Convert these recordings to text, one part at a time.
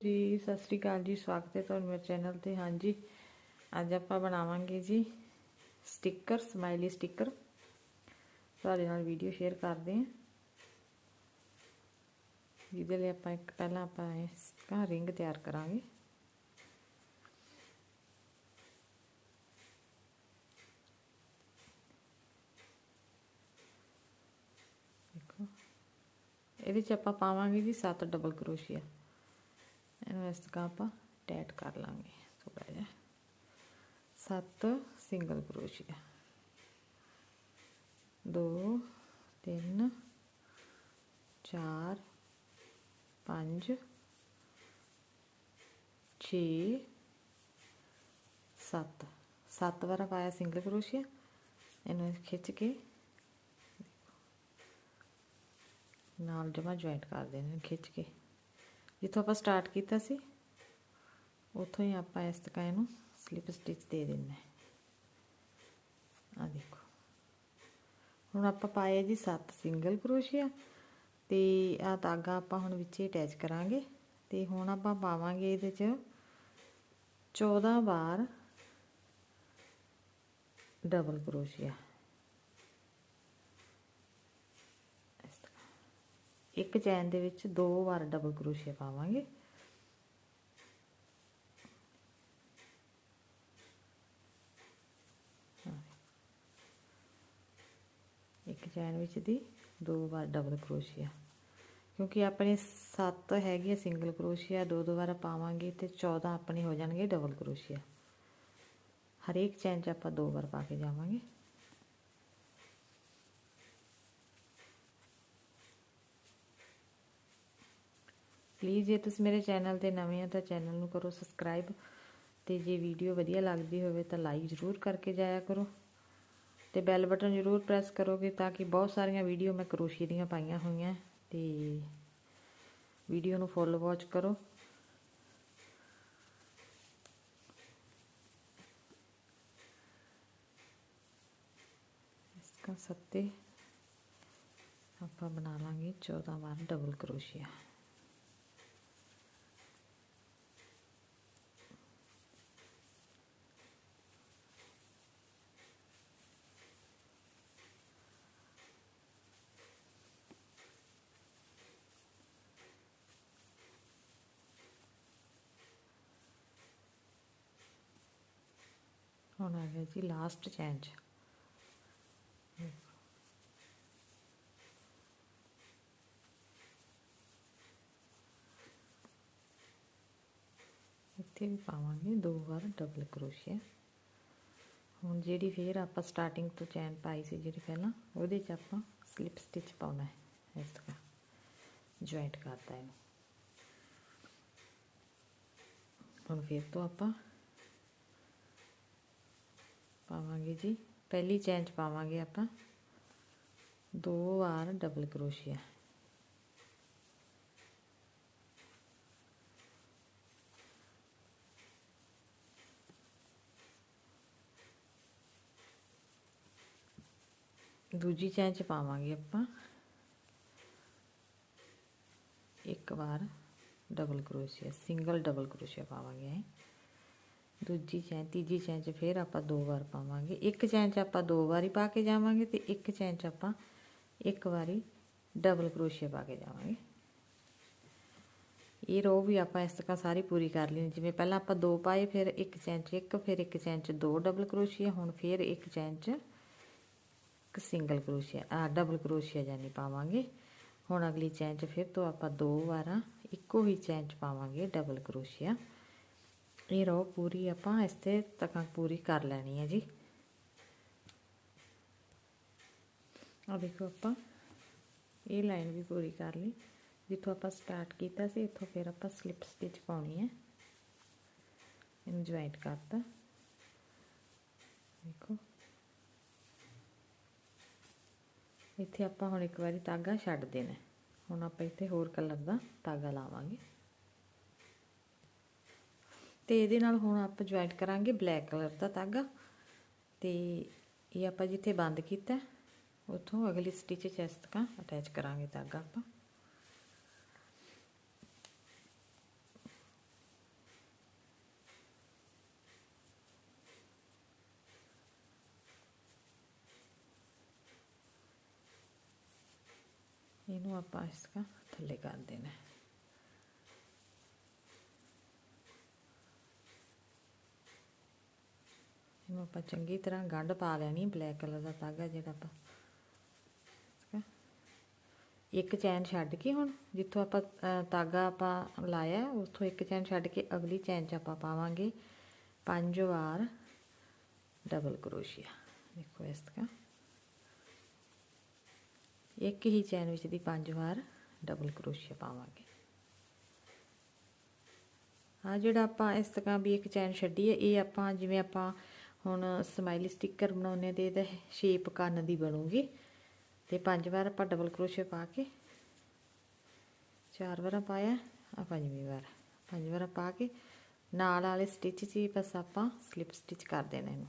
ਜੀ, ਸਤਿ ਸ੍ਰੀ ਅਕਾਲ ਜੀ, ਸਵਾਗਤ ਹੈ ਤੁਹਾਡਾ ਮੇਰੇ ਚੈਨਲ ਤੇ। ਹਾਂਜੀ, ਅੱਜ ਆਪਾਂ ਬਣਾਵਾਂਗੇ ਜੀ ਸਟicker ਸਮਾਈਲੀ ਸਟicker ਤੁਹਾਡੇ ਨਾਲ ਵੀਡੀਓ ਸ਼ੇਅਰ ਕਰਦੇ ਹਾਂ। ਜਿਹਦੇ ਲਈ ਆਪਾਂ ਇੱਕ ਪਹਿਲਾਂ ਆਪਾਂ ਇਸ ਦਾ ਰਿੰਗ ਤਿਆਰ ਕਰਾਂਗੇ। ਦੇਖੋ। ਇਹਦੇ ਚ ਆਪਾਂ ਪਾਵਾਂਗੇ ਜੀ 7 ਡਬਲ ਕਰੋਸ਼ੀਆ ਇਹਨੂੰ ਇਸ ਤਰ੍ਹਾਂ ਆਪਾਂ ਟੈਟ ਕਰ ਲਾਂਗੇ। ਥੋੜਾ ਜਿਹਾ ਸੱਤ ਸਿੰਗਲ ਕਰੋਸ਼ੀਆ 2 3 4 5 6 7 ਸੱਤ। ਵਾਰ ਪਾਇਆ ਸਿੰਗਲ ਕਰੋਸ਼ੀਆ ਇਹਨੂੰ ਖਿੱਚ ਕੇ ਨਾਲ ਜਮਾ ਜੁਆਇੰਟ ਕਰ ਦੇਣੇ, ਖਿੱਚ ਕੇ। ਜਿੱਥੋਂ ਆਪਾਂ ਸਟਾਰਟ ਕੀਤਾ ਸੀ, ਉੱਥੋਂ ਹੀ ਆਪਾਂ ਇਸ ਤਰ੍ਹਾਂ ਇਹਨੂੰ ਸਲਿਪ ਸਟਿਚ ਦੇ ਦੇਣਾ ਆ ਦੇਖੋ। ਹੁਣ ਆਪਾਂ ਪਾਇਆ ਜੀ 7 ਸਿੰਗਲ ਕਰੋਸ਼ੀਆ ਤੇ ਆ ਧਾਗਾ ਆਪਾਂ ਹੁਣ ਵਿੱਚੇ ਅਟੈਚ ਕਰਾਂਗੇ ਤੇ ਹੁਣ ਆਪਾਂ ਪਾਵਾਂਗੇ ਇਹਦੇ 'ਚ 14 ਵਾਰ ਡਬਲ ਕਰੋਸ਼ੀਆ। ਇੱਕ ਚੈਨ ਦੇ ਵਿੱਚ ਦੋ ਵਾਰ ਡਬਲ ਕਰੋਸ਼ੀਆ ਪਾਵਾਂਗੇ। ਇੱਕ ਚੈਨ ਵਿੱਚ ਦੀ ਦੋ ਵਾਰ ਡਬਲ ਕਰੋਸ਼ੀਆ ਕਿਉਂਕਿ ਆਪਣੇ 7 ਹੈਗੇ ਸਿੰਗਲ ਕਰੋਸ਼ੀਆ ਦੋ ਦੋ ਵਾਰ ਪਾਵਾਂਗੇ ਤੇ 14 ਆਪਣੇ ਹੋ ਜਾਣਗੇ ਡਬਲ ਕਰੋਸ਼ੀਆ ਹਰੇਕ ਚੈਨ 'ਚ ਆਪਾਂ ਦੋ ਵਾਰ ਪਾ ਕੇ ਜਾਵਾਂਗੇ। ਪਲੀਜ਼ ਜੇ ਤੁਸੀਂ ਮੇਰੇ ਚੈਨਲ ਤੇ ਨਵੇਂ ਆ ਤਾਂ ਚੈਨਲ ਨੂੰ ਕਰੋ ਸਬਸਕ੍ਰਾਈਬ ਤੇ ਜੇ ਵੀਡੀਓ ਵਧੀਆ ਲੱਗਦੀ ਹੋਵੇ ਤਾਂ ਲਾਈਕ ਜ਼ਰੂਰ ਕਰਕੇ ਜਾਇਆ ਕਰੋ ਤੇ ਬੈਲ ਬਟਨ ਜ਼ਰੂਰ ਪ੍ਰੈਸ ਕਰੋਗੇ ਤਾਂ ਕਿ ਬਹੁਤ ਸਾਰੀਆਂ ਵੀਡੀਓ ਮੈਂ ਕਰੋਸ਼ੀਏ ਦੀਆਂ ਪਾਈਆਂ ਹੋਈਆਂ ਤੇ ਵੀਡੀਓ ਨੂੰ ਫੁੱਲ ਵਾਚ ਕਰੋ इसका सत्ते ਆਪਾਂ ਬਣਾ ਲਾਂਗੇ 14 ਵਾਰ ਡਬਲ ਕਰੋਸ਼ੀਆ ਹੁਣ ਆ ਗਿਆ ਜੀ ਲਾਸਟ ਚੈਨ ਚ ਇੱਥੇ ਵੀ ਪਾਵਾਂਗੇ, ਦੋ ਵਾਰ ਡਬਲ ਕਰੋਸ਼ੀਆ ਹੁਣ ਜਿਹੜੀ ਫੇਰ ਆਪਾਂ ਸਟਾਰਟਿੰਗ ਤੋਂ ਚੈਨ ਪਾਈ ਸੀ ਜਿਹੜੀ ਪਹਿਲਾਂ, ਉਹਦੇ 'ਚ ਆਪਾਂ ਸਲਿਪ ਸਟਿਚ ਪਾਉਣਾ ਹੈ, ਇਸ ਤਰ੍ਹਾਂ ਜੁਆਇੰਟ ਕਰਤਾ ਇਹਨੂੰ। ਹੁਣ ਫੇਰ ਤੋਂ ਆਪਾਂ ਪਾਵਾਂਗੇ ਜੀ। ਪਹਿਲੀ ਚੈਨ 'ਚ ਪਾਵਾਂਗੇ ਆਪਾਂ। ਦੋ ਵਾਰ ਡਬਲ ਕਰੋਸ਼ੀਆ। ਦੂਜੀ ਚੈਨ 'ਚ ਪਾਵਾਂਗੇ ਆਪਾਂ। ਇੱਕ ਵਾਰ ਡਬਲ ਕਰੋਸ਼ੀਆ ਸਿੰਗਲ ਡਬਲ ਕਰੋਸ਼ੀਆ ਪਾਵਾਂਗੇ। ਦੂਜੀ ਚੈਨ, ਤੀਜੀ ਚੈਨ 'ਚ ਫਿਰ ਆਪਾਂ ਦੋ ਵਾਰ ਪਾਵਾਂਗੇ। ਇੱਕ ਚੈਨ 'ਚ ਆਪਾਂ ਦੋ ਵਾਰੀ ਪਾ ਕੇ ਜਾਵਾਂਗੇ ਤੇ ਇੱਕ ਚੈਨ 'ਚ ਆਪਾਂ ਇੱਕ ਵਾਰੀ ਡਬਲ ਕਰੋਸ਼ੀਆ ਪਾ ਕੇ ਜਾਵਾਂਗੇ। ਇਹ ਰੋ ਵੀ ਆਪਾਂ ਇਸ ਤਰ੍ਹਾਂ ਸਾਰੀ ਪੂਰੀ ਕਰ ਲਈ। ਜਿਵੇਂ ਪਹਿਲਾਂ ਆਪਾਂ ਦੋ ਪਾਏ, ਫਿਰ ਇੱਕ ਚੈਨ 'ਚ ਇੱਕ, ਫਿਰ ਇੱਕ ਚੈਨ 'ਚ ਦੋ ਡਬਲ ਕਰੋਸ਼ੀਆ ਹੁਣ ਫਿਰ ਇੱਕ ਚੈਨ 'ਚ ਇੱਕ ਸਿੰਗਲ ਕਰੋਸ਼ੀਆ ਆ ਡਬਲ ਕਰੋਸ਼ੀਆ ਜਾਨੀ ਪਾਵਾਂਗੇ। ਹੁਣ ਅਗਲੀ ਚੈਨ 'ਚ ਫਿਰ ਤੋਂ ਆਪਾਂ ਦੋ ਵਾਰਾਂ ਇੱਕੋ ਹੀ ਚੈਨ 'ਚ ਪਾਵਾਂਗੇ ਡਬਲ ਕਰੋਸ਼ੀਆ ਇਹ ਰੋ ਪੂਰੀ ਆਪਾਂ ਇਸ ਤੇ ਤੱਕ ਪੂਰੀ ਕਰ ਲੈਣੀ ਹੈ ਜੀ। ਆ ਦੇਖੋ ਆਪਾਂ, ਇਹ ਲਾਈਨ ਵੀ ਪੂਰੀ ਕਰ ਲਈ। ਜਿੱਥੋਂ ਆਪਾਂ ਸਟਾਰਟ ਕੀਤਾ ਸੀ, ਇੱਥੋਂ ਫਿਰ ਆਪਾਂ ਸਲਿਪ ਸਟਿਚ ਪਾਉਣੀ ਹੈ। ਇਹਨੂੰ ਜੁਆਇੰਟ ਕਰਤਾ। ਦੇਖੋ। ਇੱਥੇ ਆਪਾਂ ਹੁਣ ਇੱਕ ਵਾਰੀ ਤਾਗਾ ਛੱਡ ਦੇਣਾ ਹੁਣ ਆਪਾਂ ਇੱਥੇ ਹੋਰ ਕਲਰ ਦਾ ਤਾਗਾ ਲਾਵਾਂਗੇ। ਤੇ ਇਹਦੇ ਨਾਲ ਹੁਣ ਆਪਾਂ ਜੁਆਇੰਟ ਕਰਾਂਗੇ ਬਲੈਕ ਕਲਰ ਦਾ ਧਾਗਾ ਤੇ ਇਹ ਆਪਾਂ ਜਿੱਥੇ ਬੰਦ ਕੀਤਾ, ਉੱਥੋਂ ਅਗਲੀ ਸਟਿਚ ਚੈਸ ਤੱਕ ਅਟੈਚ ਕਰਾਂਗੇ ਧਾਗਾ ਆਪਾਂ। ਇਹਨੂੰ ਆਪਾਂ ਇਸ ਦਾ ਥੱਲੇ ਕਰ ਦੇਣਾ। ਇਹਨੂੰ ਆਪਾਂ ਚੰਗੀ ਤਰ੍ਹਾਂ ਗੰਢ ਪਾ ਲੈਣੀ ਬਲੈਕ ਕਲਰ ਦਾ ਧਾਗਾ ਜਿਹੜਾ ਆਪਾਂ। ਇੱਕ ਚੈਨ ਛੱਡ ਕੇ ਹੁਣ ਜਿੱਥੋਂ ਆਪਾਂ ਅ, ਧਾਗਾ ਆਪਾਂ ਲਾਇਆ ਉੱਥੋਂ ਇੱਕ ਚੈਨ ਛੱਡ ਕੇ ਅਗਲੀ ਚੈਨ 'ਚ ਆਪਾਂ ਪਾਵਾਂਗੇ ਪੰਜ ਵਾਰ ਡਬਲ ਕਰੋਸ਼ੀਆ। ਦੇਖੋ ਇਸ ਤਰ੍ਹਾਂ। ਇੱਕ ਹੀ ਚੈਨ ਵਿੱਚ ਦੀ ਪੰਜ ਵਾਰ ਡਬਲ ਕਰੋਸ਼ੀਆ ਪਾਵਾਂਗੇ। ਆ ਜਿਹੜਾ ਆਪਾਂ ਇਸ ਤਰ੍ਹਾਂ ਵੀ ਇੱਕ ਚੈਨ ਛੱਡੀ ਹੈ ਇਹ ਆਪਾਂ ਜਿਵੇਂ ਆਪਾਂ ਹੁਣ ਸਮਾਈਲੀ ਸਟicker ਬਣਾਉਨੇ ਤੇ ਇਹਦਾ ਸ਼ੇਪ ਕੰਨ ਦੀ ਬਣੂਗੀ। ਤੇ ਪੰਜ ਵਾਰ ਆਪਾਂ ਡਬਲ ਕਰੋਸ਼ੀਆ ਪਾ ਕੇ, ਚਾਰ ਵਾਰ ਪਾਇਆ ਆ ਪੰਜਵੀਂ ਵਾਰ, ਪੰਜ ਵਾਰ ਪਾ ਕੇ ਨਾਲ ਵਾਲੇ ਸਟਿਚ 'ਚ ਹੀ ਬਸ ਆਪਾਂ ਸਲਿਪ ਸਟਿਚ ਕਰ ਦੇਣਾ ਇਹਨੂੰ।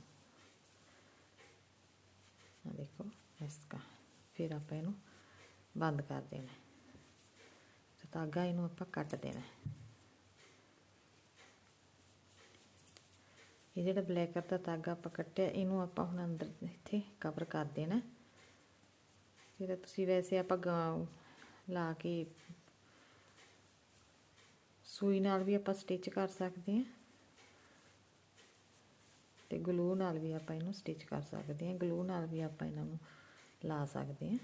ਆ ਦੇਖੋ, ਇਸ ਤਰ੍ਹਾਂ। ਫਿਰ ਆਪਾਂ ਇਹਨੂੰ ਬੰਦ ਕਰ ਦੇਣਾ। ਤੇ ਧਾਗਾ ਇਹਨੂੰ ਆਪਾਂ ਕੱਟ ਦੇਣਾ। ਇਹ ਜਿਹੜਾ ਬਲੈਕ ਦਾ ਧਾਗਾ ਆਪਾਂ ਕੱਟਿਆ, ਇਹਨੂੰ ਆਪਾਂ ਹੁਣ ਅੰਦਰ ਇੱਥੇ ਕਵਰ ਕਰ ਦੇਣਾ। ਹੈ। ਤੁਸੀਂ ਵੈਸੇ ਆਪਾਂ ਗਾ- ਲਾ ਕੇ ਸੂਈ ਨਾਲ ਵੀ ਆਪਾਂ ਸਟਿਚ ਕਰ ਸਕਦੇ ਹਾਂ। ਤੇ ਗਲੂ ਨਾਲ ਵੀ ਆਪਾਂ ਇਹਨੂੰ ਸਟਿਚ ਕਰ ਸਕਦੇ ਹਾਂ। ਗਲੂ ਨਾਲ ਵੀ ਆਪਾਂ ਇਹਨਾਂ ਨੂੰ ਲਾ ਸਕਦੇ ਹਾਂ।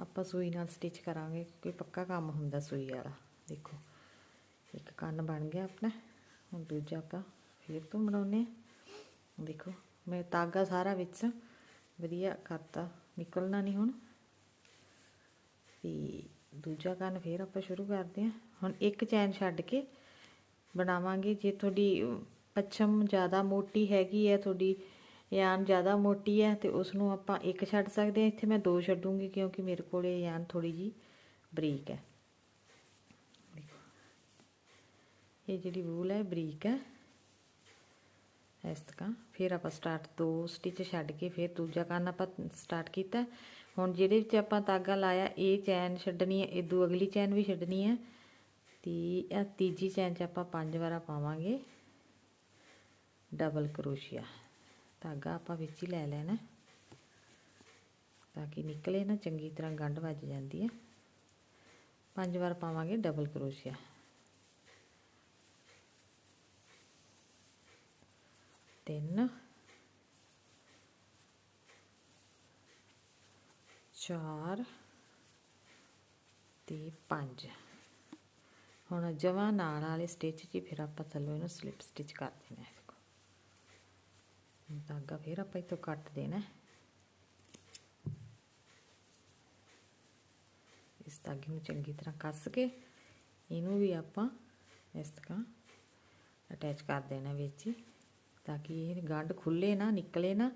ਆਪਾਂ ਸੂਈ ਨਾਲ ਸਟਿਚ ਕਰਾਂਗੇ ਕਿਉਂਕਿ ਪੱਕਾ ਕੰਮ ਹੁੰਦਾ ਸੂਈ ਵਾਲਾ। ਦੇਖੋ, ਇੱਕ ਕੰਨ ਬਣ ਗਿਆ ਆਪਣਾ, ਹੁਣ ਦੂਜਾ ਆਪਾਂ ਫਿਰ ਤੋਂ ਬਣਾਉਨੇ ਆ ਦੇਖੋ, ਮੈਂ ਤਾਗਾ ਸਾਰਾ ਵਿੱਚ ਵਧੀਆ ਕਰਤਾ। ਨਿਕਲਣਾ ਨਹੀਂ ਹੁਣ। ਤੇ ਦੂਜਾ ਕੰਨ ਫੇਰ ਆਪਾਂ ਸ਼ੁਰੂ ਕਰਦੇ ਹਾਂ। ਹੁਣ ਇੱਕ ਚੈਨ ਛੱਡ ਕੇ ਬਣਾਵਾਂਗੇ। ਜੇ ਤੁਹਾਡੀ ਪੱਛਮ ਜ਼ਿਆਦਾ ਮੋਟੀ ਹੈਗੀ ਹੈ, ਤੁਹਾਡੀ ਯਾਨ ਜ਼ਿਆਦਾ ਮੋਟੀ ਹੈ, ਤੇ ਉਸ ਨੂੰ ਆਪਾਂ ਇੱਕ ਛੱਡ ਸਕਦੇ ਹਾਂ। ਇੱਥੇ ਮੈਂ ਦੋ ਛੱਡੂੰਗੀ, ਕਿਉਂਕਿ ਮੇਰੇ ਕੋਲ ਇਹ ਯਾਨ ਥੋੜੀ ਜੀ ਬਰੀਕ ਹੈ। ਇਹ ਜਿਹੜੀ ਵੂਲ ਹੈ, ਬਰੀਕ ਹੈ। ਇਸ ਤਰ੍ਹਾਂ। ਫਿਰ ਆਪਾਂ ਸਟਾਰਟ ਦੋ ਸਟਿਚ ਛੱਡ ਕੇ ਫਿਰ ਦੂਜਾ ਕੰਨ ਆਪਾਂ ਸਟਾਰਟ ਕੀਤਾ। ਹੁਣ ਜਿਹੜੇ ਵਿੱਚ ਆਪਾਂ ਤਾਗਾ ਲਾਇਆ, ਇਹ ਚੈਨ ਛੱਡਣੀ ਹੈ, ਇਹ ਦੋ ਅਗਲੀ ਚੈਨ ਵੀ ਛੱਡਣੀ ਹੈ। ਤੇ ਇਹ ਤੀਜੀ ਚੈਨ 'ਚ ਆਪਾਂ ਪੰਜ ਵਾਰਾ ਪਾਵਾਂਗੇ। ਡਬਲ ਕਰੋਸ਼ੀਆ। ਧਾਗਾ ਆਪਾਂ ਵਿੱਚ ਹੀ ਲੈ ਲੈਣਾ। ਤਾਂ ਕਿ ਨਿਕਲੇ ਨਾ, ਚੰਗੀ ਤਰ੍ਹਾਂ ਗੰਢ ਵੱਜ ਜਾਂਦੀ ਹੈ। ਪੰਜ ਵਾਰ ਪਾਵਾਂਗੇ ਡਬਲ ਕਰੋਸ਼ੀਆ। ਤਿੰਨ ਚਾਰ ਤੇ ਪੰਜ ਹੁਣ ਜਮਾ ਨਾਲ ਵਾਲੇ ਸਟਿਚ 'ਚ ਹੀ ਫਿਰ ਆਪਾਂ ਥੱਲੋਂ ਇਹਨੂੰ ਸਲਿਪ ਸਟਿਚ ਕਰ ਦੇਣਾ ਹੈ ਦੇਖੋ ਧਾਗਾ ਫਿਰ ਆਪਾਂ ਇਥੋਂ ਕੱਟ ਦੇਣਾ ਇਸ ਧਾਗੇ ਨੂੰ ਚੰਗੀ ਤਰ੍ਹਾਂ ਕੱਸ ਕੇ ਇਹਨੂੰ ਵੀ ਆਪਾਂ ਇਸ ਤਰ੍ਹਾਂ ਅਟੈਚ ਕਰ ਦੇਣਾ ਵਿੱਚ ਹੀ ਤਾਂ ਕਿ ਇਹ ਗੰਢ ਖੁੱਲੇ ਨਾ, ਨਿਕਲੇ ਨਾ,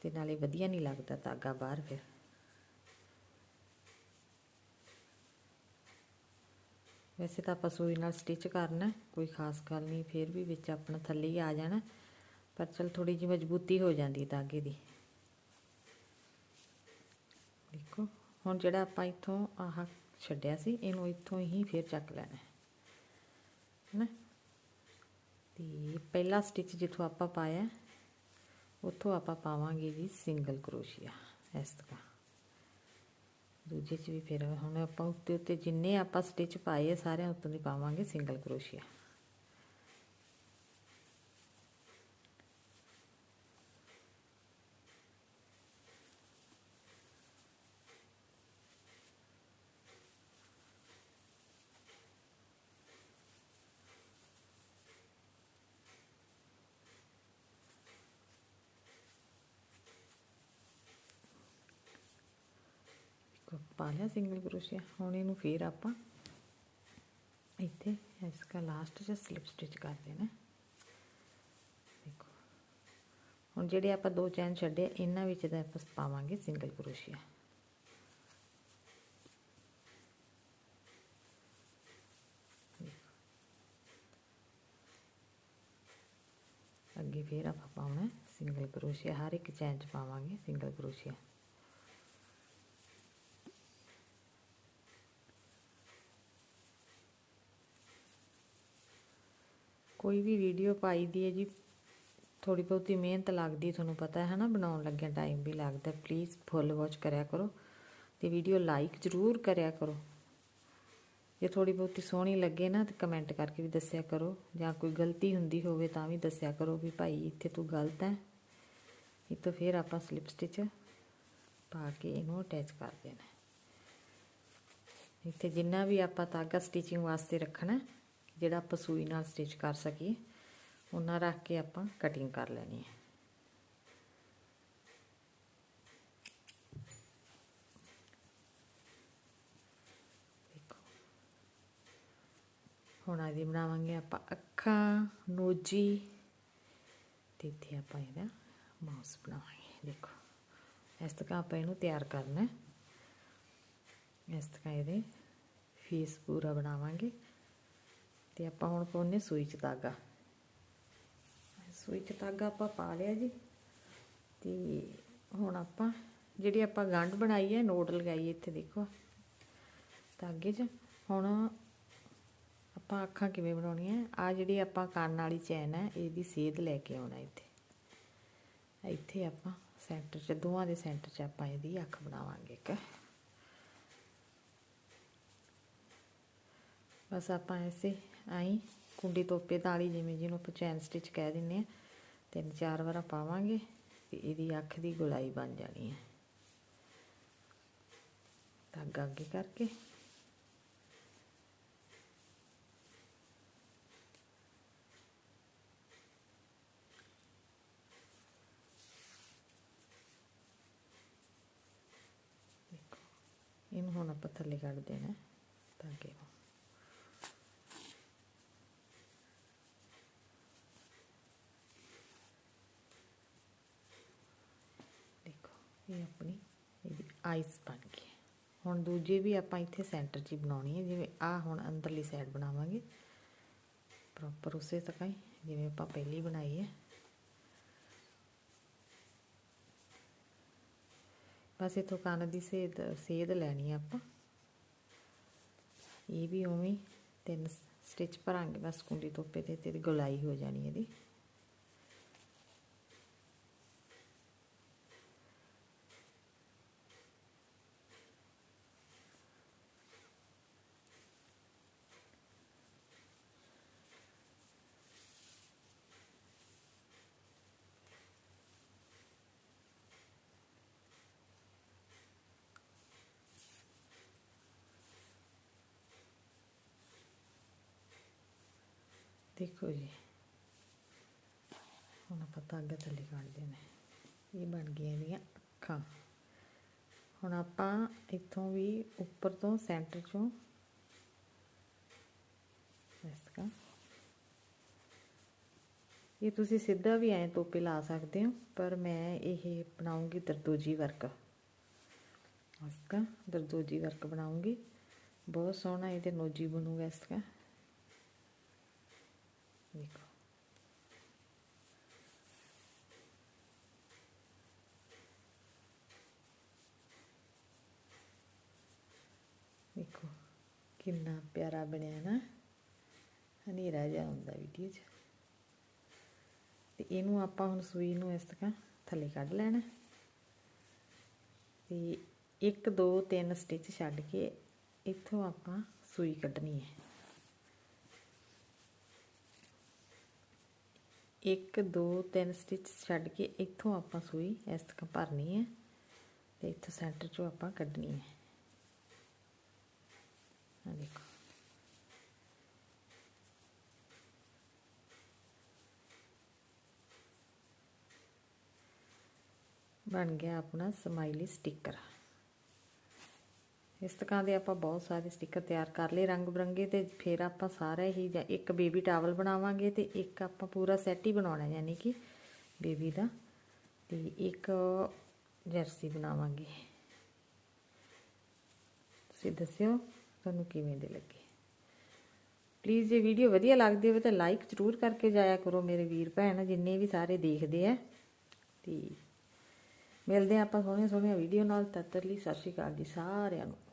ਤੇ ਨਾਲੇ ਵਧੀਆ ਨਹੀਂ ਲੱਗਦਾ ਧਾਗਾ ਬਾਹਰ ਫਿਰ। ਵੈਸੇ ਤਾਂ ਆਪਾਂ ਸੂਈ ਨਾਲ ਸਟਿਚ ਕਰਨਾ, ਕੋਈ ਖਾਸ ਗੱਲ ਨਹੀਂ, ਫਿਰ ਵੀ ਵਿੱਚ ਆਪਣਾ ਥੱਲੇ ਹੀ ਆ ਜਾਣਾ, ਪਰ ਚਲ ਥੋੜੀ ਜਿਹੀ ਮਜ਼ਬੂਤੀ ਹੋ ਜਾਂਦੀ ਧਾਗੇ ਦੀ। ਦੇਖੋ, ਹੁਣ ਜਿਹੜਾ ਆਪਾਂ ਇੱਥੋਂ ਆਹ ਛੱਡਿਆ ਸੀ, ਇਹਨੂੰ ਇੱਥੋਂ ਹੀ ਫਿਰ ਚੱਕ ਲੈਣਾ ਹੈ। ਨਾ ਤੇ ਪਹਿਲਾ ਸਟਿਚ ਜਿੱਥੋਂ ਆਪਾਂ ਪਾਇਆ, ਉੱਥੋਂ ਆਪਾਂ ਪਾਵਾਂਗੇ ਜੀ ਸਿੰਗਲ ਕਰੋਸ਼ੀਆ, ਇਸ ਤਰ੍ਹਾਂ। ਦੂਜੇ 'ਚ ਵੀ ਫਿਰ ਹੁਣ ਆਪਾਂ ਉੱਤੇ ਉੱਤੇ ਜਿੰਨੇ ਆਪਾਂ ਸਟਿਚ ਪਾਏ ਆ, ਸਾਰਿਆਂ ਉੱਤੋਂ ਦੀ ਪਾਵਾਂਗੇ ਸਿੰਗਲ ਕਰੋਸ਼ੀਆ। ਪਾ ਲਿਆ ਸਿੰਗਲ ਕਰੋਸ਼ੀਆ ਹੁਣ ਇਹਨੂੰ ਫੇਰ ਆਪਾਂ ਇੱਥੇ ਇਸ ਦਾ ਲਾਸਟ 'ਚ ਸਲਿਪ ਸਟਿਚ ਕਰ ਦੇਣਾ। ਦੇਖੋ। ਹੁਣ ਜਿਹੜੇ ਆਪਾਂ ਦੋ ਚੈਨ ਛੱਡੇ ਇਹਨਾਂ ਵਿੱਚ ਦਾ ਆਪਾਂ ਪਾਵਾਂਗੇ ਸਿੰਗਲ ਕਰੋਸ਼ੀਆ ਅੱਗੇ ਫੇਰ ਆਪਾਂ ਪਾਉਣਾ ਸਿੰਗਲ ਕਰੋਸ਼ੀਆ ਹਰ ਇੱਕ ਚੈਨ 'ਚ ਪਾਵਾਂਗੇ ਸਿੰਗਲ ਕਰੋਸ਼ੀਆ ਕੋਈ ਵੀ ਵੀਡੀਓ ਪਾਈ ਦੀ ਹੈ ਜੀ ਥੋੜੀ ਬਹੁਤੀ ਮਿਹਨਤ ਲੱਗਦੀ ਤੁਹਾਨੂੰ ਪਤਾ ਹੈ ਨਾ ਬਣਾਉਣ ਲੱਗਿਆ ਟਾਈਮ ਵੀ ਲੱਗਦਾ ਪਲੀਜ਼ ਫੁੱਲ ਵਾਚ ਕਰਿਆ ਕਰੋ ਤੇ ਵੀਡੀਓ ਲਾਈਕ ਜ਼ਰੂਰ ਕਰਿਆ ਕਰੋ। ਜੇ ਥੋੜੀ ਬਹੁਤੀ ਸੋਹਣੀ ਲੱਗੇ ਨਾ ਤੇ ਕਮੈਂਟ ਕਰਕੇ ਵੀ ਦੱਸਿਆ ਕਰੋ, ਜਾਂ ਕੋਈ ਗਲਤੀ ਹੁੰਦੀ ਹੋਵੇ ਤਾਂ ਵੀ ਦੱਸਿਆ ਕਰੋ ਵੀ ਭਾਈ ਇੱਥੇ ਤੂੰ ਗਲਤ ਹੈ। ਇਹ ਤੋਂ ਫਿਰ ਆਪਾਂ ਸਲਿਪ ਸਟਿਚ ਪਾ ਕੇ ਇਹਨੂੰ ਅਟੈਚ ਕਰ ਦੇਣਾ ਇੱਥੇ ਜਿੰਨਾ ਵੀ ਆਪਾਂ ਤਾਗਾ ਸਟਿਚਿੰਗ ਵਾਸਤੇ ਰੱਖਣਾ ਜਿਹੜਾ ਆਪਾਂ ਸੂਈ ਨਾਲ ਸਟਿਚ ਕਰ ਸਕੀਏ, ਉਹਨਾਂ ਰੱਖ ਕੇ ਆਪਾਂ ਕਟਿੰਗ ਕਰ ਲੈਣੀ ਹੈ। ਦੇਖੋ। ਹੁਣ ਆਦੀ ਬਣਾਵਾਂਗੇ ਆਪਾਂ ਅੱਖਾਂ, ਨੋਜੀ, ਤੇ ਇੱਥੇ ਆਪਾਂ ਇਹਦਾ ਮਾਊਸ ਬਣਾਵਾਂਗੇ। ਦੇਖੋ, ਇਸ ਤਰ੍ਹਾਂ ਆਪਾਂ ਇਹਨੂੰ ਤਿਆਰ ਕਰਨਾ ਹੈ। ਇਸ ਤਰ੍ਹਾਂ ਇਹਦੇ ਫੇਸ ਪੂਰਾ ਬਣਾਵਾਂਗੇ। ਤੇ ਆਪਾਂ ਹੁਣ ਪਾਉਨੇ ਸੂਈ ਚ ਧਾਗਾ ਸੂਈ ਚ ਧਾਗਾ ਆਪਾਂ ਪਾ ਲਿਆ ਜੀ। ਤੇ ਹੁਣ ਆਪਾਂ ਜਿਹੜੀ ਆਪਾਂ ਗੰਢ ਬਣਾਈ ਹੈ, ਨੋਟ ਲਗਾਈ ਇੱਥੇ ਦੇਖੋ। ਧਾਗੇ 'ਚ। ਹੁਣ ਆਪਾਂ ਅੱਖਾਂ ਕਿਵੇਂ ਬਣਾਉਣੀਆਂ? ਆ ਜਿਹੜੀ ਆਪਾਂ ਕੰਨ ਵਾਲੀ ਚੈਨ ਹੈ, ਇਹਦੀ ਸੇਧ ਲੈ ਕੇ ਆਉਣਾ ਇੱਥੇ। ਇੱਥੇ ਆਪਾਂ ਸੈਂਟਰ 'ਚ, ਦੋਵਾਂ ਦੇ ਸੈਂਟਰ 'ਚ ਆਪਾਂ ਇਹਦੀ ਅੱਖ ਬਣਾਵਾਂਗੇ ਇੱਕ। ਬਸ ਆਪਾਂ ਐਸੇ ਆਈ, ਕੁੰਡੀ ਤੋਪੇ ਤਾਲੀ ਜਿਵੇਂ ਜਿਹਨੂੰ ਆਪਾਂ ਚੈਨ ਸਟਿਚ ਕਹਿ ਦਿੰਨੇ ਆ। ਤਿੰਨ ਚਾਰ ਵਾਰ ਪਾਵਾਂਗੇ, ਤੇ ਇਹਦੀ ਅੱਖ ਦੀ ਗੁਲਾਈ ਬਣ ਜਾਣੀ ਹੈ ਧਾਗਾ ਅੱਗੇ ਕਰਕੇ। ਇਹਨੂੰ ਹੁਣ ਆਪਾਂ ਥੱਲੇ ਕੱਢ ਦੇਣਾ ਧਾਗੇ ਨੂੰ ਦੇਖੋ ਇਹ ਆਪਣੀ ਇਹਦੀ ਆਈਸ ਬਣ ਗਈ ਹੁਣ ਦੂਜੇ ਵੀ ਆਪਾਂ ਇੱਥੇ ਸੈਂਟਰ 'ਚ ਹੀ ਬਣਾਉਣੀ ਹੈ। ਜਿਵੇਂ ਆ ਹੁਣ ਅੰਦਰਲੀ ਸਾਈਡ ਬਣਾਵਾਂਗੇ। ਪ੍ਰੋਪਰ ਉਸੇ ਤਰ੍ਹਾਂ ਹੀ, ਜਿਵੇਂ ਆਪਾਂ ਪਹਿਲੀ ਬਣਾਈ ਹੈ। ਬਸ ਇਥੋਂ ਕੰਨ ਦੀ ਸੇਧ ਸੇਧ ਲੈਣੀ ਆ ਆਪਾਂ। ਇਹ ਵੀ ਉਵੇਂ ਤਿੰਨ ਸਟਿਚ ਭਰਾਂਗੇ। ਬਸ ਕੁੰਡੀ ਤੋਪੇ ਤੇ ਤੇ ਗੁਲਾਈ ਹੋ ਜਾਣੀ ਇਹਦੀ। ਦੇਖੋ ਜੀ। ਹੁਣ ਆਪਾਂ ਧਾਗਾ ਥੱਲੇ ਕੱਢਦੇ ਨੇ ਇਹ ਬਣ ਗਈਆਂ ਇਹਦੀਆਂ ਅੱਖਾਂ। ਹੁਣ ਆਪਾਂ ਇੱਥੋਂ ਵੀ ਉੱਪਰ ਤੋਂ ਸੈਂਟਰ ਚੋਂ ਇਸ ਤਰ੍ਹਾਂ। ਇਹ ਤੁਸੀਂ ਸਿੱਧਾ ਵੀ ਐਂ ਤੋਪੇ ਲਾ ਸਕਦੇ ਹੋ, ਪਰ ਮੈਂ ਇਹ ਬਣਾਉਂਗੀ ਦਰਦੋਜੀ ਵਰਕ। ਇਸ ਤਰ੍ਹਾਂ ਦਰਦੋਜੀ ਵਰਕ ਬਣਾਉਂਗੀ। ਬਹੁਤ ਸੋਹਣਾ ਇਹਦੇ ਨੋਜੀ ਬਣੂਗਾ ਇਸ ਤਰ੍ਹਾਂ। ਦੇਖੋ ਦੇਖੋ ਕਿੰਨਾ ਪਿਆਰਾ ਬਣਿਆ ਨਾ। ਹਨੇਰਾ ਜਿਹਾ ਹੁੰਦਾ ਵੀਡੀਓ 'ਚ। ਤੇ ਇਹਨੂੰ ਆਪਾਂ ਹੁਣ ਸੂਈ ਨੂੰ ਇਸ ਤਰ੍ਹਾਂ ਥੱਲੇ ਕੱਢ ਲੈਣਾ। ਤੇ 1 2 3 ਸਟਿਚ ਛੱਡ ਕੇ ਇੱਥੋਂ ਆਪਾਂ ਸੂਈ ਕੱਢਣੀ ਹੈ। ਇੱਕ ਦੋ ਤਿੰਨ ਸਟਿਚ ਛੱਡ ਕੇ ਇੱਥੋਂ ਆਪਾਂ ਸੂਈ ਇਸ ਤਰ੍ਹਾਂ ਭਰਨੀ ਹੈ ਤੇ ਇੱਥੋਂ ਸੈਂਟਰ ਚੋਂ ਆਪਾਂ ਕੱਢਣੀ ਹੈ ਆ ਦੇਖੋ ਬਣ ਗਿਆ ਆਪਣਾ ਸਮਾਈਲੀ ਸਟicker ਇਸ ਤਰ੍ਹਾਂ ਦੇ ਆਪਾਂ ਬਹੁਤ ਸਾਰੇ ਸਟicker ਤਿਆਰ ਕਰ ਲਏ, ਰੰਗ ਬਰੰਗੇ ਤੇ ਫਿਰ ਆਪਾਂ ਸਾਰਾ ਹੀ ਜਾਂ ਇੱਕ ਬੇਬੀ ਟਾਵਲ ਬਣਾਵਾਂਗੇ ਤੇ ਇੱਕ ਆਪਾਂ ਪੂਰਾ ਸੈੱਟ ਹੀ ਬਣਾਉਣਾ ਯਾਨੀ ਕਿ ਬੇਬੀ ਦਾ ਤੇ ਇੱਕ ਜਰਸੀ ਬਣਾਵਾਂਗੇ। ਤੁਸੀਂ ਦੱਸਿਓ ਤੁਹਾਨੂੰ ਕਿਵੇਂ ਦੇ ਲੱਗੇ? ਪਲੀਜ਼ ਜੇ ਵੀਡੀਓ ਵਧੀਆ ਲੱਗਦੀ ਹੋਵੇ ਤਾਂ ਲਾਈਕ ਜ਼ਰੂਰ ਕਰਕੇ ਜਾਇਆ ਕਰੋ ਮੇਰੇ ਵੀਰ ਭੈਣ, ਜਿੰਨੇ ਵੀ ਸਾਰੇ ਦੇਖਦੇ ਆ। ਤੇ ਮਿਲਦੇ ਆਪਾਂ ਸੋਹਣੀਆਂ ਸੋਹਣੀਆਂ ਵੀਡੀਓ ਨਾਲ, ਤਦ ਤੱਕ ਲਈ ਸਤਿ ਸ਼੍ਰੀ ਅਕਾਲ ਜੀ ਸਾਰਿਆਂ ਨੂੰ।